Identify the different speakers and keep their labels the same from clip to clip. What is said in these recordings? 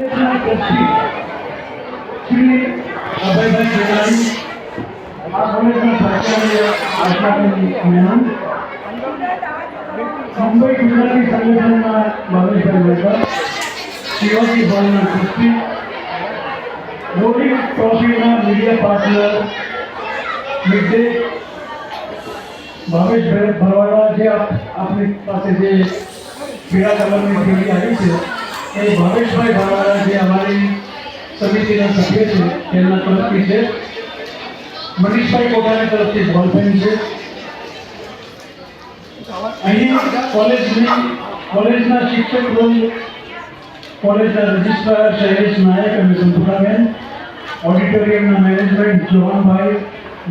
Speaker 1: Shri media partner Mid Day Bhaveshbhai Bharwada જે આપની પાસે જે પીળા કલરની થેલી આવી છે એ ભાવેશભાઈ ભરવાડા સમિતિના સભ્ય છે, તેમના તરફથી છે. મનીષભાઈ કોટાના તરફથી બોલપેન છે. અહીં કોલેજની, કોલેજના શિક્ષક વૃંદ કોલેજના રજિસ્ટ્રાર શૈલેષ નાયક અને સંતુલાબેન, ઓડિટોરિયમના મેનેજમેન્ટ જોહનભાઈ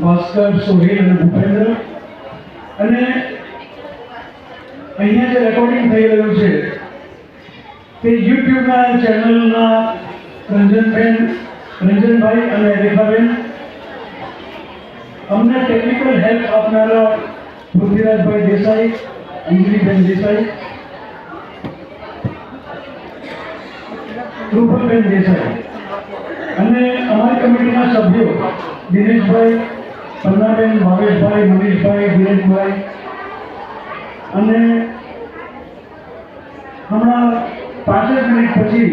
Speaker 1: ભાસ્કર, સોહેલ અને ભૂપેન્દ્ર. અને અહીંયા જે રેકોર્ડિંગ થઈ રહ્યું છે, તે યુટ્યુબના ચેનલના રંજનબેન, રંજનભાઈ અને રેખાબેન. અમને ટેકનિકલ હેલ્પ આપનારા પૃથ્વીરાજભાઈ દેસાઈ અંજલિબેન દેસાઈ, રૂપલબેન દેસાઈ અને અમારી કમિટીના સભ્યો દિનેશભાઈ, પન્નાબેન, ભાવેશભાઈ, મનીષભાઈ, દિનેશભાઈ અને હમણાં પાંચ જ મિનિટ પછી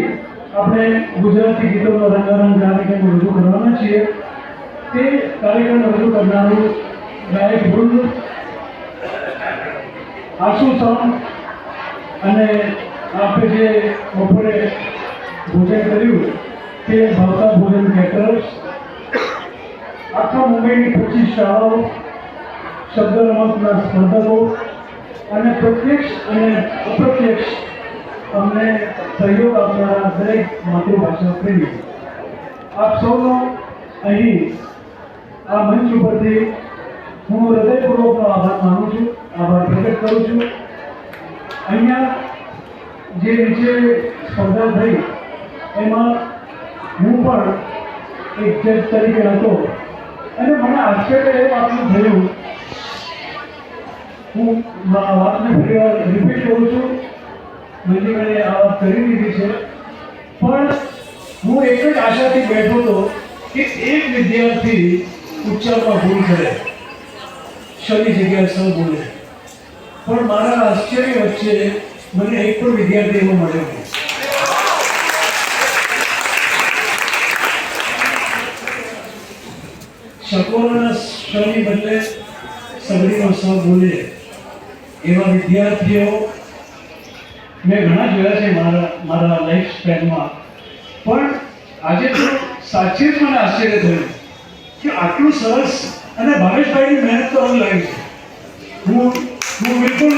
Speaker 1: આપણે ગુજરાતી ગીતોનો રંગારંગ કાર્યક્રમ રજૂ કરવાના છીએ. તે કાર્યક્રમ રજૂ કરનારું ગાયક વૃંદ આશુ સમ અને આપણે જે બપોરે ભોજન કર્યું તે ભાવતા ભોજન કેટરર્સ આખા મુંબઈની પચીસ શાળાઓ શબ્દ રમતના સ્પર્ધકો અને પ્રત્યક્ષ અને અપ્રત્યક્ષ અમને સહયોગ આપનારા દરેક માતૃભાષા પ્રેમી. આપ સૌનો અહીં આ મંચ ઉપરથી હું હૃદયપૂર્વકનો આભાર માનું છું, આભાર પ્રગટ કરું છું. અહીંયા જે નીચે સ્પર્ધા થઈ એમાં હું પણ એક જજ તરીકે હતો. અને મને આશ્ચર્ય એ વાતનું થયું. હું વાતને ફરી રિપીટ કરું છું. મંજીભાઈએ આ કરી દીધી છે. પણ હું એક જ આશાથી બેઠો હતો કે એક વિદ્યાર્થી ઉચ્ચારમાં ભૂલ કરે. શની જગ્યાએ સૌ બોલે. પણ મારા આશ્ચર્ય વચ્ચે મને એક પણ વિદ્યાર્થી એવો મળ્યો નહીં. શકોના શની બદલે સગડીનો સ બોલે. એવા વિદ્યાર્થીઓ મેં ઘણા જોયા છે મારા મારા લાઈફ સ્પેનમાં પણ આજે તો સાચે જ મને આશ્ચર્ય થયું કે આટલું સરસ અને ભાવેશભાઈની મહેનત તો અલગ લાગી છે. હું હું બિલકુલ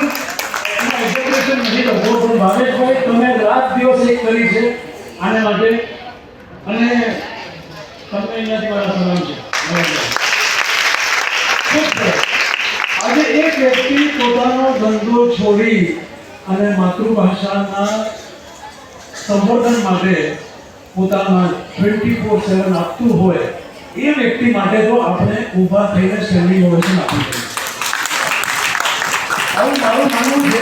Speaker 1: એક્ઝેક્યુશન નથી કરતો, પણ ભાવેશભાઈ તમે રાત દિવસ એક કરી છે આને માટે. અને તમને અહીંયાથી મારા સલામ છે. આજે એક વ્યક્તિ પોતાનો ધંધો છોડી અને માતૃભાષાના સંવર્ધન માટે પોતાના ટ્વેન્ટી ફોર સેવન આપતું હોય એ વ્યક્તિ માટે તો આપણે ઊભા થઈને સ્ટેન્ડિંગ ઓવેશન આપવું જોઈએ આવું મારું માનવું છે.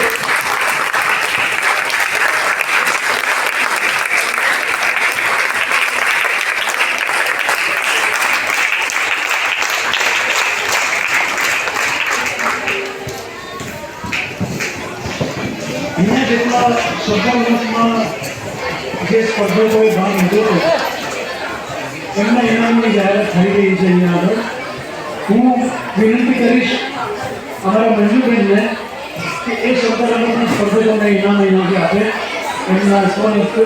Speaker 1: અહીંયા જેટલા સ્વતંત્રમાં જે સ્પર્ધકોએ ભાગ લીધો હતો, એમના ઇનામની જાહેરાત થઈ રહી છે અહીંયા આગળ હું વિનંતી કરીશ, અમારા મંજુબેનને, કે એ રમતના સ્પર્ધકોને ઇનામ અહીંયાથી આપે. એમના સ્વનિષ્ઠ